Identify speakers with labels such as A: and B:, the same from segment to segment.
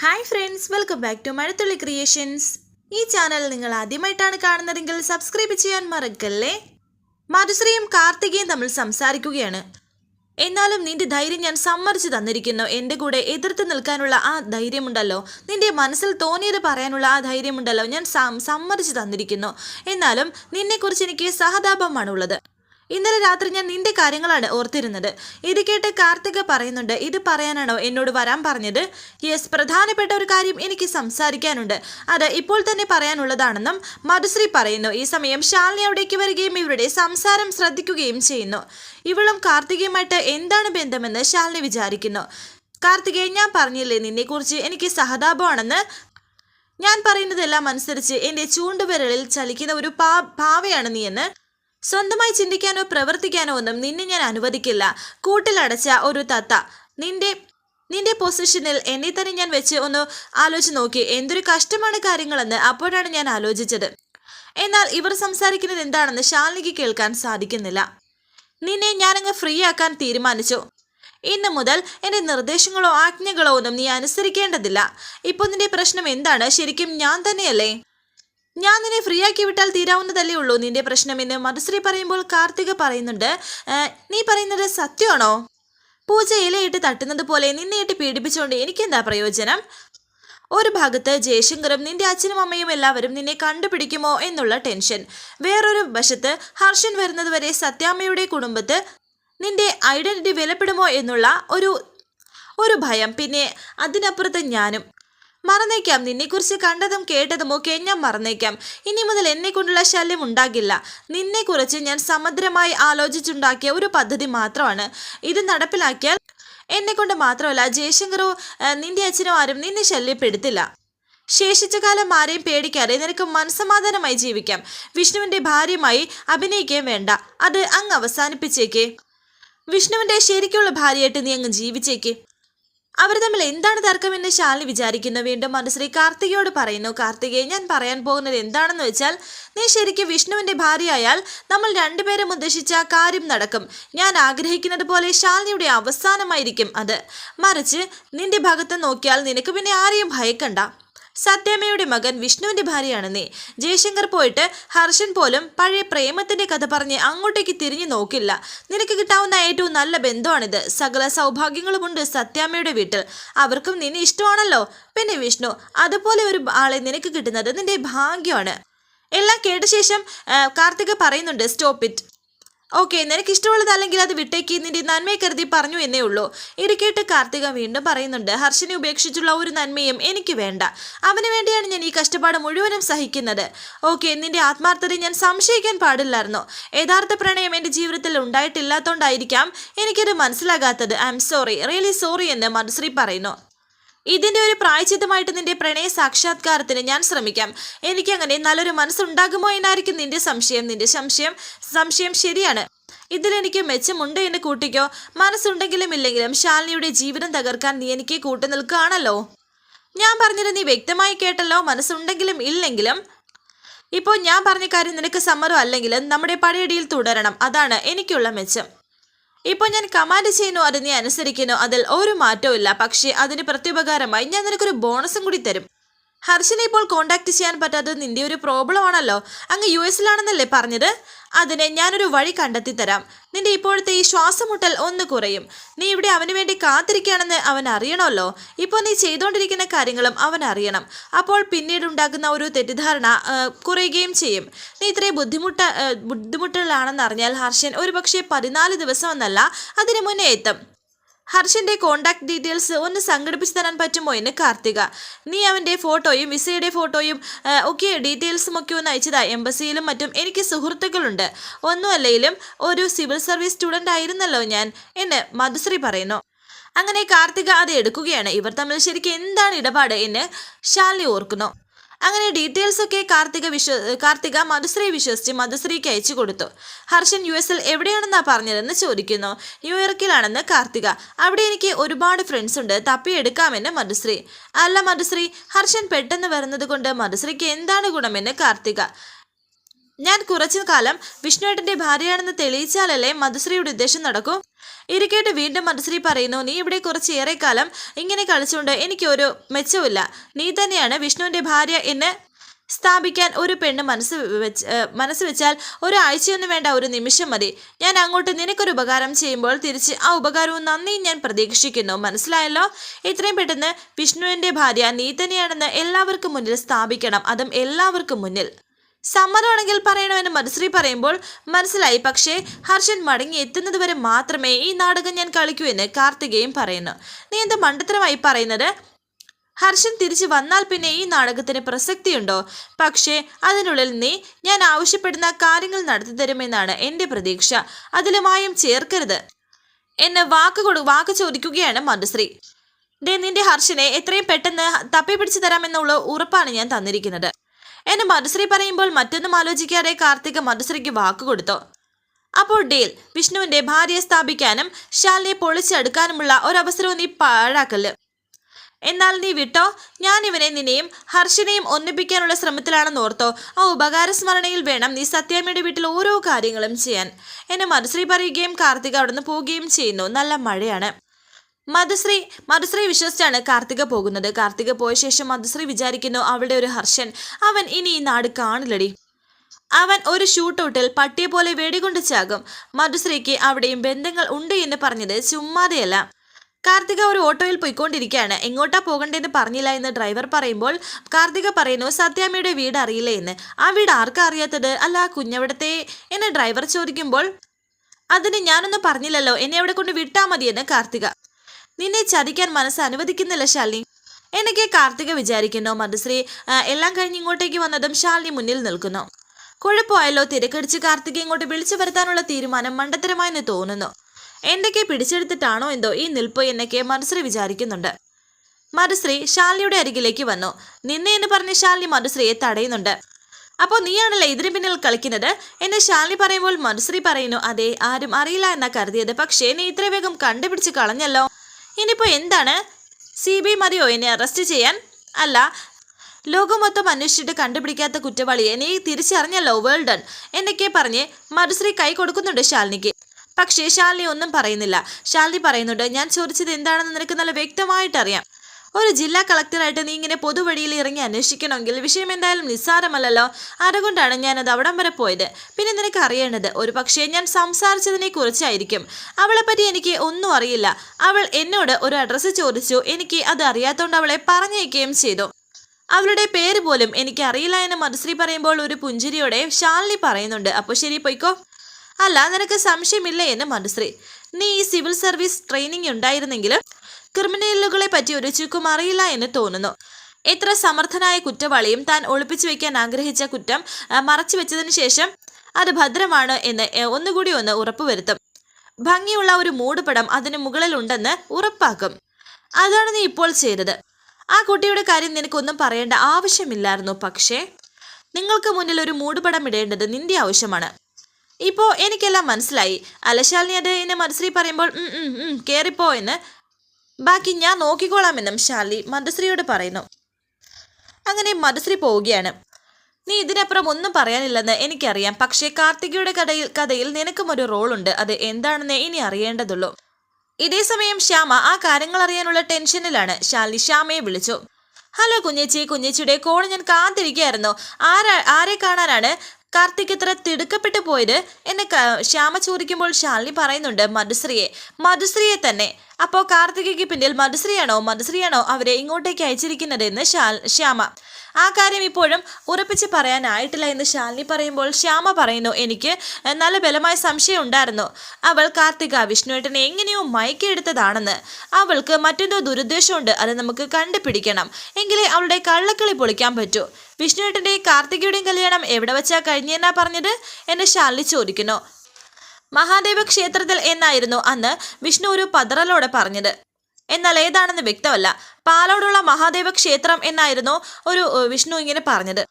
A: Hi friends welcome back to Mazhathulli creations ഈ channel നിങ്ങൾ ആദ്യമായിട്ടാണ് കാണുന്നതെങ്കിൽ സബ്സ്ക്രൈബ് ചെയ്യാൻ മറക്കല്ലേ? മധുശ്രീയും കാർത്തികയും തമ്മിൽ സംസാരിക്കുകയാണ്. എന്നാലും നിന്റെ ധൈര്യം ഞാൻ സമ്മതിച്ചു തന്നിരിക്കുന്നു. എന്റെ കൂടെ എതിർത്ത് നിൽക്കാനുള്ള ആ ധൈര്യമുണ്ടല്ലോ. നിന്റെ മനസ്സിൽ തോന്നിയത് പറയാനുള്ള ആ ധൈര്യമുണ്ടല്ലോ ഞാൻ സമ്മതിച്ചു തന്നിരിക്കുന്നു. എന്നാലും നിന്നെക്കുറിച്ച് എനിക്ക് സഹതാപമാണുള്ളത് ഇന്നലെ രാത്രി ഞാൻ നിന്റെ കാര്യങ്ങളാണ് ഓർത്തിരുന്നത്. ഇത് കേട്ട് കാർത്തിക പറയുന്നുണ്ട് ഇത് പറയാനാണോ എന്നോട് വരാൻ പറഞ്ഞത്? യെസ് പ്രധാനപ്പെട്ട ഒരു കാര്യം എനിക്ക് സംസാരിക്കാനുണ്ട്. അത് ഇപ്പോൾ തന്നെ പറയാനുള്ളതാണെന്നും മധുശ്രീ പറയുന്നു. ഈ സമയം ശാലിനി അവിടേക്ക് വരികയും ഇവരുടെ സംസാരം ശ്രദ്ധിക്കുകയും ചെയ്യുന്നു. ഇവളും കാർത്തികയുമായിട്ട് എന്താണ് ബന്ധമെന്ന് ശാലിനി വിചാരിക്കുന്നു. കാർത്തികയെ ഞാൻ പറഞ്ഞില്ലേ നിന്നെക്കുറിച്ച് എനിക്ക് സഹതാപമാണെന്ന്? ഞാൻ പറയുന്നതെല്ലാം അനുസരിച്ച് എന്റെ ചൂണ്ടുവിരലിൽ ചലിക്കുന്ന ഒരു പാ പാവയാണ് നീയെന്ന്. സ്വന്തമായി ചിന്തിക്കാനോ പ്രവർത്തിക്കാനോ ഒന്നും നിന്നെ ഞാൻ അനുവദിക്കില്ല. കൂട്ടിലടച്ച ഒരു തത്ത. നിന്റെ നിന്റെ പൊസിഷനിൽ എന്നെ തന്നെ ഞാൻ വെച്ച് ഒന്ന് ആലോചിച്ച് നോക്കി. എന്തൊരു കഷ്ടമാണ് കാര്യങ്ങളെന്ന് അപ്പോഴാണ് ഞാൻ ആലോചിച്ചത്. എന്നാൽ ഇവർ സംസാരിക്കുന്നത് എന്താണെന്ന് ശാലിനിക്ക് കേൾക്കാൻ സാധിക്കുന്നില്ല. നിന്നെ ഞാനങ്ങ് ഫ്രീ ആക്കാൻ തീരുമാനിച്ചു. ഇന്ന് മുതൽ എന്റെ നിർദ്ദേശങ്ങളോ ആജ്ഞകളോ ഒന്നും നീ അനുസരിക്കേണ്ടതില്ല. ഇപ്പോൾ നിന്റെ പ്രശ്നം എന്താണ്? ശരിക്കും ഞാൻ തന്നെയല്ലേ? ഞാൻ നിന്നെ ഫ്രീ ആക്കി വിട്ടാൽ തീരാവുന്നതല്ലേ ഉള്ളൂ. നിന്റെ പ്രശ്നമെന്ന് മധുശ്രീ പറയുമ്പോൾ കാർത്തിക പറയുന്നുണ്ട്. നീ പറയുന്നത് സത്യമാണോ? പൂജ ഇലയിട്ട് തട്ടുന്നത് പോലെ നിന്നെയിട്ട് പീഡിപ്പിച്ചുകൊണ്ട് എനിക്കെന്താ പ്രയോജനം? ഒരു ഭാഗത്ത് ജയശങ്കറും നിന്റെ അച്ഛനും അമ്മയും എല്ലാവരും നിന്നെ കണ്ടുപിടിക്കുമോ എന്നുള്ള ടെൻഷൻ. വേറൊരു വശത്ത് ഹർഷൻ വരുന്നതുവരെ സത്യാമ്മയുടെ കുടുംബത്ത് നിന്റെ ഐഡന്റിറ്റി വിലപ്പെടുമോ എന്നുള്ള ഒരു ഒരു ഭയം. പിന്നെ അതിനപ്പുറത്ത് ഞാനും മറന്നേക്കാം. നിന്നെക്കുറിച്ച് കണ്ടതും കേട്ടതും ഒക്കെ ഞാൻ മറന്നേക്കാം. ഇനി മുതൽ എന്നെ കൊണ്ടുള്ള ശല്യം ഉണ്ടാകില്ല. നിന്നെക്കുറിച്ച് ഞാൻ സമഗ്രമായി ആലോചിച്ചുണ്ടാക്കിയ ഒരു പദ്ധതി മാത്രമാണ്. ഇത് നടപ്പിലാക്കിയാൽ എന്നെ കൊണ്ട് മാത്രമല്ല ജയശങ്കറോ നിന്റെ അച്ഛനോ ആരും നിന്നെ ശല്യപ്പെടുത്തില്ല. ശേഷിച്ച കാലം ആരെയും പേടിക്കാതെ നിനക്ക് മനസമാധാനമായി ജീവിക്കാം. വിഷ്ണുവിന്റെ ഭാര്യയുമായി അഭിനയിക്കുകയും വേണ്ട. അത് അങ്ങ് അവസാനിപ്പിച്ചേക്കേ. വിഷ്ണുവിന്റെ ശരിക്കുള്ള ഭാര്യയായിട്ട് നീ അങ്ങ് ജീവിച്ചേക്ക്. അവർ തമ്മിൽ എന്താണ് തർക്കമെന്ന് ശാലിനി വിചാരിക്കുന്നു. വീണ്ടും മനശ്രീ കാർത്തികയോട് പറയുന്നു കാർത്തികയെ ഞാൻ പറയാൻ പോകുന്നത് എന്താണെന്ന് വെച്ചാൽ നീ ശരിക്കും വിഷ്ണുവിന്റെ ഭാര്യയായാൽ നമ്മൾ രണ്ടുപേരും ഉദ്ദേശിച്ച കാര്യം നടക്കും. ഞാൻ ആഗ്രഹിക്കുന്നത് പോലെ ശാലിനിയുടെ അവസാനമായിരിക്കും അത്. മറിച്ച് നിന്റെ ഭാഗത്ത് നോക്കിയാൽ നിനക്ക് പിന്നെ ആരെയും ഭയക്കണ്ട. സത്യമയുടെ മകൻ വിഷ്ണുവിന്റെ ഭാര്യയാണെന്നേ. ജയശങ്കർ പോയിട്ട് ഹർഷൻ പോലും പഴയ പ്രേമത്തിന്റെ കഥ പറഞ്ഞ് അങ്ങോട്ടേക്ക് തിരിഞ്ഞു നോക്കില്ല. നിനക്ക് കിട്ടാവുന്ന ഏറ്റവും നല്ല ബന്ധമാണിത്. സകല സൗഭാഗ്യങ്ങളുമുണ്ട് സത്യാമ്മയുടെ വീട്ടിൽ. അവർക്കും നിന്നെ ഇഷ്ടമാണല്ലോ. പിന്നെ വിഷ്ണു അതുപോലെ ഒരു ആളെ നിനക്ക് കിട്ടുന്നത് നിന്റെ ഭാഗ്യമാണ്. എല്ലാം കേട്ട ശേഷം കാർത്തിക പറയുന്നുണ്ട് സ്റ്റോപ്പ് ഇറ്റ്. ഓക്കെ നിനക്ക് ഇഷ്ടമുള്ളതല്ലെങ്കിൽ അത് വിട്ടേക്ക് നിന്റെ നന്മയെ കരുതി പറഞ്ഞു എന്നേ ഉള്ളൂ. ഇത് കേട്ട് കാർത്തിക വീണ്ടും പറയുന്നുണ്ട് ഹർഷനെ ഉപേക്ഷിച്ചുള്ള ഒരു നന്മയും എനിക്ക് വേണ്ട. അവന് വേണ്ടിയാണ് ഞാൻ ഈ കഷ്ടപ്പാട് മുഴുവനും സഹിക്കുന്നത്. ഓക്കെ നിന്റെ ആത്മാർത്ഥത ഞാൻ സംശയിക്കാൻ പാടില്ലായിരുന്നു. യഥാർത്ഥ പ്രണയം എന്റെ ജീവിതത്തിൽ ഉണ്ടായിട്ടില്ലാത്തതുകൊണ്ടായിരിക്കാം എനിക്കത് മനസ്സിലാകാത്തത്. I'm sorry really sorry എന്ന് മനുശ്രീ പറയുന്നു. ഇതിന്റെ ഒരു പ്രായച്ചിത്തമായിട്ട് നിന്റെ പ്രണയ സാക്ഷാത്കാരത്തിന് ഞാൻ ശ്രമിക്കാം. എനിക്ക് അങ്ങനെ നല്ലൊരു മനസ്സുണ്ടാകുമോ എന്നായിരിക്കും നിന്റെ സംശയം. നിന്റെ സംശയം സംശയം ശരിയാണ്. ഇതിലെനിക്ക് മെച്ചമുണ്ട് എന്ന് കൂട്ടിക്കോ. മനസ്സുണ്ടെങ്കിലും ഇല്ലെങ്കിലും ശാലിനിയുടെ ജീവിതം തകർക്കാൻ നീ എനിക്ക് കൂട്ടു നിൽക്കുകയാണല്ലോ ഞാൻ പറഞ്ഞത് നീ വ്യക്തമായി കേട്ടല്ലോ. മനസ്സുണ്ടെങ്കിലും ഇല്ലെങ്കിലും. ഇപ്പോൾ ഞാൻ പറഞ്ഞ കാര്യം നിനക്ക് സമ്മതം അല്ലെങ്കിലും നമ്മുടെ പടയടിയിൽ തുടരണം. അതാണ് എനിക്കുള്ള മെച്ചം. ഇപ്പോൾ ഞാൻ കമാൻഡ് ചെയ്യുന്നു അത് നീ അനുസരിക്കുന്നു. അതിൽ ഒരു മാറ്റവും ഇല്ല പക്ഷേ അതിന് പ്രത്യുപകാരമായി ഞാൻ നിനക്കൊരു ബോണസും കൂടി തരും. ഹർഷനെ ഇപ്പോൾ കോണ്ടാക്ട് ചെയ്യാൻ പറ്റാത്തത് നിന്റെ ഒരു പ്രോബ്ലം ആണല്ലോ. അങ്ങ് യു എസിലാണെന്നല്ലേ പറഞ്ഞത്? അതിന് ഞാനൊരു വഴി കണ്ടെത്തി തരാം നിന്റെ ഇപ്പോഴത്തെ ഈ ശ്വാസമുട്ടൽ ഒന്ന് കുറയും. നീ ഇവിടെ അവന് വേണ്ടി കാത്തിരിക്കുകയാണെന്ന് അവൻ അറിയണമല്ലോ. ഇപ്പോൾ നീ ചെയ്തുകൊണ്ടിരിക്കുന്ന കാര്യങ്ങളും അവൻ അറിയണം. അപ്പോൾ പിന്നീട് ഉണ്ടാക്കുന്ന ഒരു തെറ്റിദ്ധാരണ കുറയുകയും ചെയ്യും. നീ ഇത്രയും ബുദ്ധിമുട്ട് ബുദ്ധിമുട്ടുകളാണെന്ന് അറിഞ്ഞാൽ ഹർഷൻ ഒരുപക്ഷെ പതിനാല് ദിവസം എന്നല്ല അതിനു മുന്നേ എത്തും. ഹർഷന്റെ കോണ്ടാക്ട് ഡീറ്റെയിൽസ് ഒന്ന് സംഘടിപ്പിച്ച് തരാൻ പറ്റുമോ എന്ന് കാർത്തിക. നീ അവന്റെ ഫോട്ടോയും വിസയുടെ ഫോട്ടോയും ഒക്കെ ഡീറ്റെയിൽസും ഒക്കെ ഒന്ന് അയച്ചതാ. എംബസിയിലും മറ്റും എനിക്ക് സുഹൃത്തുക്കളുണ്ട്. ഒന്നുമല്ലെങ്കിലും ഒരു സിവിൽ സർവീസ് സ്റ്റുഡന്റ് ആയിരുന്നല്ലോ ഞാൻ എന്ന് മധുശ്രീ പറയുന്നു. അങ്ങനെ കാർത്തിക അത് എടുക്കുകയാണ്. ഇവർ തമ്മിൽ ശരിക്കും എന്താണ് ഇടപാട് എന്ന് ശാലിനി ഓർക്കുന്നു. അങ്ങനെ ഡീറ്റെയിൽസ് ഒക്കെ കാർത്തിക വിശ്വ കാർത്തിക മധുശ്രീ വിശ്വസിച്ച് മധുശ്രീക്ക് അയച്ചു കൊടുത്തു. ഹർഷൻ യു എസിൽ എവിടെയാണെന്നാ പറഞ്ഞതെന്ന് ചോദിക്കുന്നു. ന്യൂയോർക്കിലാണെന്ന് കാർത്തിക. അവിടെ എനിക്ക് ഒരുപാട് ഫ്രണ്ട്സ് ഉണ്ട്. തപ്പിയെടുക്കാമെന്ന് മധുശ്രീ. അല്ല മധുശ്രീ ഹർഷൻ പെട്ടെന്ന് വരുന്നത് കൊണ്ട് മധുശ്രീക്ക് എന്താണ് ഗുണമെന്ന് കാർത്തിക. ഞാൻ കുറച്ചു കാലം വിഷ്ണുവേട്ടന്റെ ഭാര്യയാണെന്ന് തെളിയിച്ചാലല്ലേ മധുശ്രീയുടെ ഉദ്ദേശം നടക്കൂ? ഇരിക്കേട്ട് വീണ്ടും മനസ്സിൽ പറയുന്നു നീ ഇവിടെ കുറച്ച് ഏറെക്കാലം കാലം ഇങ്ങനെ കളിച്ചുകൊണ്ട് എനിക്കൊരു മെച്ചമില്ല നീ തന്നെയാണ് വിഷ്ണുവിന്റെ ഭാര്യ എന്ന് സ്ഥാപിക്കാൻ ഒരു പെണ്ണ് മനസ്സ് വെച്ച് മനസ്സ് വെച്ചാൽ ഒരാഴ്ചയൊന്നും വേണ്ട ഒരു നിമിഷം മതി. ഞാൻ അങ്ങോട്ട് നിനക്കൊരു ഉപകാരം ചെയ്യുമ്പോൾ തിരിച്ച് ആ ഉപകാരവും നന്ദിയും ഞാൻ പ്രതീക്ഷിക്കുന്നു. മനസ്സിലായല്ലോ? ഇത്രയും പെട്ടെന്ന് വിഷ്ണുവിന്റെ ഭാര്യ നീ തന്നെയാണെന്ന് എല്ലാവർക്കും മുന്നിൽ സ്ഥാപിക്കണം. അതും എല്ലാവർക്കും മുന്നിൽ. സമ്മതമാണെങ്കിൽ പറയണമെന്ന് മനുശ്രീ പറയുമ്പോൾ മനസ്സിലായി പക്ഷേ ഹർഷൻ മടങ്ങി എത്തുന്നത് വരെ മാത്രമേ ഈ നാടകം ഞാൻ കളിക്കൂ എന്ന് കാർത്തികയും പറയുന്നു. നീ എന്ത് മണ്ടത്തരമായി പറയുന്നത്? ഹർഷൻ തിരിച്ചു വന്നാൽ പിന്നെ ഈ നാടകത്തിന് പ്രസക്തിയുണ്ടോ? പക്ഷേ അതിനുള്ളിൽ നീ ഞാൻ ആവശ്യപ്പെടുന്ന കാര്യങ്ങൾ നടത്തി തരുമെന്നാണ് എന്റെ പ്രതീക്ഷ. അതിലുമായും ചേർക്കരുത്. എന്നെ വാക്ക് കൊടു വാക്ക് ചോദിക്കുകയാണ് മധുശ്രീ. ദേ നിന്റെ ഹർഷനെ എത്രയും പെട്ടെന്ന് തപ്പി പിടിച്ചു തരാമെന്നുള്ള ഉറപ്പാണ് ഞാൻ തന്നിരിക്കുന്നത്. എന്നെ മധുശ്രീ പറയുമ്പോൾ മറ്റൊന്നും ആലോചിക്കാതെ കാർത്തിക് മധുശ്രീക്ക് വാക്ക് കൊടുത്തു. അപ്പോൾ ഡീൽ വിഷ്ണുവിന്റെ ഭാര്യയെ സ്ഥാപിക്കാനും ശാലിനെ പൊളിച്ചെടുക്കാനുമുള്ള ഒരവസരവും നീ പാഴാക്കൽ എന്നാൽ നീ വിട്ടോ? ഞാൻ ഇവനെ നിന്നെയും ഹർഷിനെയും ഒന്നിപ്പിക്കാനുള്ള ശ്രമത്തിലാണെന്ന് ഓർത്തോ? ആ ഉപകാരസ്മരണയിൽ വേണം നീ സത്യാമ്മയുടെ വീട്ടിൽ ഓരോ കാര്യങ്ങളും ചെയ്യാൻ. എന്നെ മനസ്സിൽ പറയുകയും കാർത്തിക് അവിടുന്ന് പോവുകയും ചെയ്യുന്നു. നല്ല മഴയാണ്. മധുശ്രീ മധുശ്രീ വിശ്വസിച്ചാണ് കാർത്തിക പോകുന്നത്. കാർത്തിക പോയ ശേഷം മധുശ്രീ വിചാരിക്കുന്നു അവളുടെ ഒരു ഹർഷൻ. അവൻ ഇനി ഈ നാട് കാണില്ലടി. അവൻ ഒരു ഷൂട്ടൗട്ടിൽ പട്ടിയെ പോലെ വെടികൊണ്ട് ചാകും. മധുശ്രീക്ക് അവിടെയും ബന്ധങ്ങൾ ഉണ്ട് എന്ന് പറഞ്ഞത് ചുമ്മാതെയല്ല. കാർത്തിക ഒരു ഓട്ടോയിൽ പോയിക്കൊണ്ടിരിക്കുകയാണ്. എങ്ങോട്ടാ പോകണ്ടെന്ന് പറഞ്ഞില്ല എന്ന് ഡ്രൈവർ പറയുമ്പോൾ കാർത്തിക പറയുന്നു സത്യാമ്മയുടെ വീട് അറിയില്ല എന്ന്. ആ വീട് ആർക്കാ അറിയാത്തത്? അല്ല കുഞ്ഞവിടത്തെ? എന്ന് ഡ്രൈവർ ചോദിക്കുമ്പോൾ അതിന് ഞാനൊന്നും പറഞ്ഞില്ലല്ലോ. എന്നെ അവിടെ കൊണ്ട് വിട്ടാൽ മതിയെന്ന് കാർത്തിക നിന്നെ ചതിക്കാൻ മനസ്സ് അനുവദിക്കുന്നില്ല ശാലിനി. എനിക്ക് കാർത്തിക വിചാരിക്കുന്നു. മധുശ്രീ എല്ലാം കഴിഞ്ഞ് ഇങ്ങോട്ടേക്ക് വന്നതും ശാലിനി മുന്നിൽ നിൽക്കുന്നു. കുഴപ്പമായല്ലോ തിരക്കടിച്ച് കാർത്തിക ഇങ്ങോട്ട് വിളിച്ചു വരുത്താനുള്ള തീരുമാനം മണ്ടത്തരമായെന്ന് തോന്നുന്നു. എന്തൊക്കെ പിടിച്ചെടുത്തിട്ടാണോ എന്തോ ഈ നിൽപ്പ് എന്നൊക്കെ മധുശ്രീ വിചാരിക്കുന്നുണ്ട്. മധുശ്രീ ശാലിനിയുടെ അരികിലേക്ക് വന്നു. നിന്നെ എന്ന് പറഞ്ഞ് ശാലിനി മധുശ്രീയെ തടയുന്നുണ്ട്. അപ്പോൾ നീയാണല്ലേ ഇതിന് പിന്നിൽ കളിക്കുന്നത്? എന്ന് ശാലിനി പറയുമ്പോൾ മധുശ്രീ പറയുന്നു അതെ ആരും അറിയില്ല എന്നാ കരുതിയത്. പക്ഷേ നീ ഇത്ര വേഗം കണ്ടുപിടിച്ച് കളഞ്ഞല്ലോ. ഇനിയിപ്പോൾ എന്താണ്? സി ബി മതിയോ എന്നെ അറസ്റ്റ് ചെയ്യാൻ? അല്ല ലോകം മൊത്തം അന്വേഷിച്ചിട്ട് കണ്ടുപിടിക്കാത്ത കുറ്റവാളിയെ നീ തിരിച്ചറിഞ്ഞല്ലോ വേൾഡൺ എന്നൊക്കെ പറഞ്ഞ് മധുശ്രീ കൈ കൊടുക്കുന്നുണ്ട് ശാലിനിക്ക്. പക്ഷേ ശാലിനി ഒന്നും പറയുന്നില്ല. ശാലിനി പറയുന്നുണ്ട് ഞാൻ ചോദിച്ചത് എന്താണെന്ന് നിനക്ക് നല്ല വ്യക്തമായിട്ട് അറിയാം ഒരു ജില്ലാ കളക്ടറായിട്ട് നീ ഇങ്ങനെ പൊതുവഴിയിൽ ഇറങ്ങി അന്വേഷിക്കണമെങ്കിൽ വിഷയം എന്തായാലും നിസ്സാരമല്ലല്ലോ. അതുകൊണ്ടാണ് ഞാനത് അവിടം വരെ പോയത്. പിന്നെ നിനക്ക് അറിയേണ്ടത് ഒരു പക്ഷേ ഞാൻ സംസാരിച്ചതിനെ കുറിച്ചായിരിക്കും അവളെപ്പറ്റി എനിക്ക് ഒന്നും അറിയില്ല. അവൾ എന്നോട് ഒരു അഡ്രസ്സ് ചോദിച്ചു. എനിക്ക് അത് അറിയാത്തതുകൊണ്ട് അവളെ പറഞ്ഞയക്കുകയും ചെയ്തു. അവളുടെ പേര് പോലും എനിക്ക് അറിയില്ല എന്ന് മധുശ്രീ പറയുമ്പോൾ ഒരു പുഞ്ചിരിയോടെ ശാലിനി പറയുന്നുണ്ട്. അപ്പോൾ ശരി പൊയ്ക്കോ. അല്ല നിനക്ക് സംശയമില്ല എന്ന് മധുശ്രീ. നീ ഈ സിവിൽ സർവീസ് ട്രെയിനിങ് ഉണ്ടായിരുന്നെങ്കിലും ക്രിമിനലുകളെ പറ്റി ഒരു ചുക്കും അറിയില്ല എന്ന് തോന്നുന്നു. എത്ര സമർത്ഥനായ കുറ്റവാളിയും താൻ ഒളിപ്പിച്ചു വെക്കാൻ ആഗ്രഹിച്ച കുറ്റം മറച്ചു വെച്ചതിന് ശേഷം അത് ഭദ്രമാണ് എന്ന് ഒന്നുകൂടി ഒന്ന് ഉറപ്പുവരുത്തും. ഭംഗിയുള്ള ഒരു മൂടുപടം അതിന് മുകളിലുണ്ടെന്ന് ഉറപ്പാക്കും. അതാണ് നീ ഇപ്പോൾ ചെയ്തത്. ആ കുട്ടിയുടെ കാര്യം നിനക്കൊന്നും പറയേണ്ട ആവശ്യമില്ലായിരുന്നു. പക്ഷേ നിങ്ങൾക്ക് മുന്നിൽ ഒരു മൂടുപടം ഇടേണ്ടത് നിന്റെ ആവശ്യമാണ്. ഇപ്പോ എനിക്കെല്ലാം മനസ്സിലായി. അലശാലിനി അത് എന്നെ മനസ്സിൽ പറയുമ്പോൾ കേറിപ്പോ എന്ന് ബാക്കി ഞാൻ നോക്കിക്കോളാമെന്നും ഷാർലി മധുശ്രീയോട് പറയുന്നു. അങ്ങനെ മധുശ്രീ പോവുകയാണ്. നീ ഇതിനപ്പുറം ഒന്നും പറയാനില്ലെന്ന് എനിക്കറിയാം. പക്ഷേ കാർത്തികയുടെ കഥയിൽ കഥയിൽ നിനക്കും ഒരു റോളുണ്ട്. അത് എന്താണെന്ന് ഇനി അറിയേണ്ടതുള്ളൂ. ഇതേ സമയം ശ്യാമ ആ കാര്യങ്ങൾ അറിയാനുള്ള ടെൻഷനിലാണ്. ശാലിനി ശ്യാമയെ വിളിച്ചു. ഹലോ കുഞ്ഞേച്ചി കുഞ്ഞേച്ചിയുടെ കോൾ ഞാൻ കാത്തിരിക്കുകയായിരുന്നു. ആരാ ആരെ കാണാനാണ്? കാർത്തിക് ഇത്ര തിടുക്കപ്പെട്ടു പോയത്? എന്നെ ശ്യാമ ചോദിക്കുമ്പോൾ ശാലിനി പറയുന്നുണ്ട് മധുശ്രീയെ. മധുശ്രീയെ തന്നെ. അപ്പോൾ കാർത്തികയ്ക്ക് പിന്നിൽ മധുശ്രീയാണോ മധുശ്രീയാണോ അവരെ ഇങ്ങോട്ടേക്ക് അയച്ചിരിക്കുന്നതെന്ന് ശാൽ ശ്യാമ. ആ കാര്യം ഇപ്പോഴും ഉറപ്പിച്ച് പറയാനായിട്ടില്ല എന്ന് ശാലിനി പറയുമ്പോൾ ശ്യാമ പറയുന്നു എനിക്ക് നല്ല ബലമായ സംശയം ഉണ്ടായിരുന്നു. അവൾ കാർത്തിക വിഷ്ണുവേട്ടനെ എങ്ങനെയോ മയക്കെടുത്തതാണെന്ന് അവൾക്ക് മറ്റെന്തോ ദുരുദ്ദേശമുണ്ട് അത് നമുക്ക് കണ്ടുപിടിക്കണം. എങ്കിലേ അവളുടെ കള്ളക്കളി പൊളിക്കാൻ പറ്റൂ. വിഷ്ണുവേട്ടന്റെയും കാർത്തികയുടെയും കല്യാണം എവിടെ വെച്ചാ കഴിഞ്ഞെന്നാ പറഞ്ഞത്? എന്ന് ശാലിനി ചോദിക്കുന്നു. മഹാദേവ ക്ഷേത്രത്തിൽ എന്നായിരുന്നു അന്ന് വിഷ്ണു ഒരു പതറലോടെ പറഞ്ഞത്. എന്നാൽ ഏതാണെന്ന് വ്യക്തമല്ല. പാലോടുള്ള മഹാദേവ ക്ഷേത്രം എന്നായിരുന്നു ഒരു വിഷ്ണു ഇങ്ങനെ പറഞ്ഞത്.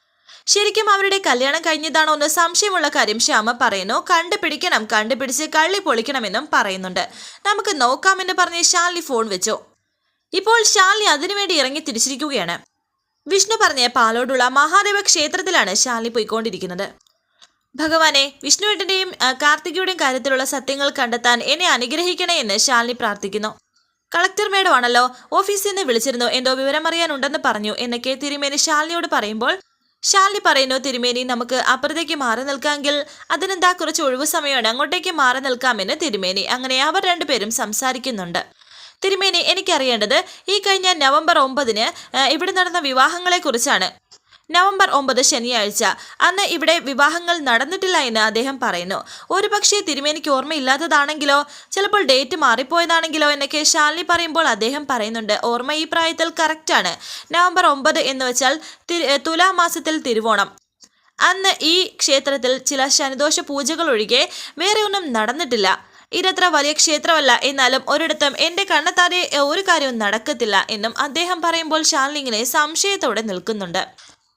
A: ശരിക്കും അവരുടെ കല്യാണം കഴിഞ്ഞതാണോ എന്ന് സംശയമുള്ള കാര്യം ശ്യാമ പറയുന്നു. കണ്ടുപിടിക്കണം കണ്ടുപിടിച്ച് കള്ളി പൊളിക്കണമെന്നും പറയുന്നുണ്ട്. നമുക്ക് നോക്കാമെന്ന് പറഞ്ഞ് ശാലിനി ഫോൺ വെച്ചു. ഇപ്പോൾ ശാലിനി അതിനുവേണ്ടി ഇറങ്ങി തിരിച്ചിരിക്കുകയാണ്. വിഷ്ണു പറഞ്ഞ പാലോടുള്ള മഹാദേവ ക്ഷേത്രത്തിലാണ് ശാലിനി പോയിക്കൊണ്ടിരിക്കുന്നത്. ഭഗവാനെ വിഷ്ണുവേട്ടന്റെയും കാർത്തികയുടെയും കാര്യത്തിലുള്ള സത്യങ്ങൾ കണ്ടെത്താൻ എന്നെ അനുഗ്രഹിക്കണേ എന്ന് ശാലിനി പ്രാർത്ഥിക്കുന്നു. കളക്ടർ മേഡം ആണല്ലോ ഓഫീസിൽ നിന്ന് വിളിച്ചിരുന്നു എന്തോ വിവരം അറിയാനുണ്ടെന്ന് പറഞ്ഞു എന്നൊക്കെ തിരുമേനി ശാലിനിയോട് പറയുമ്പോൾ ശാലിനി പറയുന്നു തിരുമേനി നമുക്ക് അപ്പുറത്തേക്ക് മാറി നിൽക്കാമെങ്കിൽ അതിനെന്താ കുറച്ച് ഒഴിവ് സമയമാണ് അങ്ങോട്ടേക്ക് മാറി നിൽക്കാമെന്ന് തിരുമേനി. അങ്ങനെ അവർ രണ്ടുപേരും സംസാരിക്കുന്നുണ്ട്. തിരുമേനി എനിക്കറിയേണ്ടത് ഈ കഴിഞ്ഞ നവംബർ ഒമ്പതിന് ഇവിടെ നടന്ന വിവാഹങ്ങളെക്കുറിച്ചാണ്. നവംബർ ഒമ്പത് ശനിയാഴ്ച. അന്ന് ഇവിടെ വിവാഹങ്ങൾ നടന്നിട്ടില്ല എന്ന് അദ്ദേഹം പറയുന്നു. ഒരു പക്ഷേ തിരുമേനിക്ക് ഓർമ്മയില്ലാത്തതാണെങ്കിലോ ചിലപ്പോൾ ഡേറ്റ് മാറിപ്പോയതാണെങ്കിലോ എന്നൊക്കെ ശാലിനി പറയുമ്പോൾ അദ്ദേഹം പറയുന്നുണ്ട്. ഓർമ്മ ഈ പ്രായത്തിൽ കറക്റ്റാണ് നവംബർ ഒമ്പത് എന്ന് വെച്ചാൽ തുലാമാസത്തിൽ തിരുവോണം. അന്ന് ഈ ക്ഷേത്രത്തിൽ ചില ശനിദോഷ പൂജകൾ ഒഴികെ വേറെ ഒന്നും നടന്നിട്ടില്ല. ഇതത്ര വലിയ ക്ഷേത്രമല്ല. എന്നാലും ഒരിടത്തും എന്റെ കണ്ണെത്താതെ ഒരു കാര്യവും നടക്കത്തില്ല എന്നും അദ്ദേഹം പറയുമ്പോൾ ശാലിനി ഇങ്ങനെ സംശയത്തോടെ നിൽക്കുന്നുണ്ട്.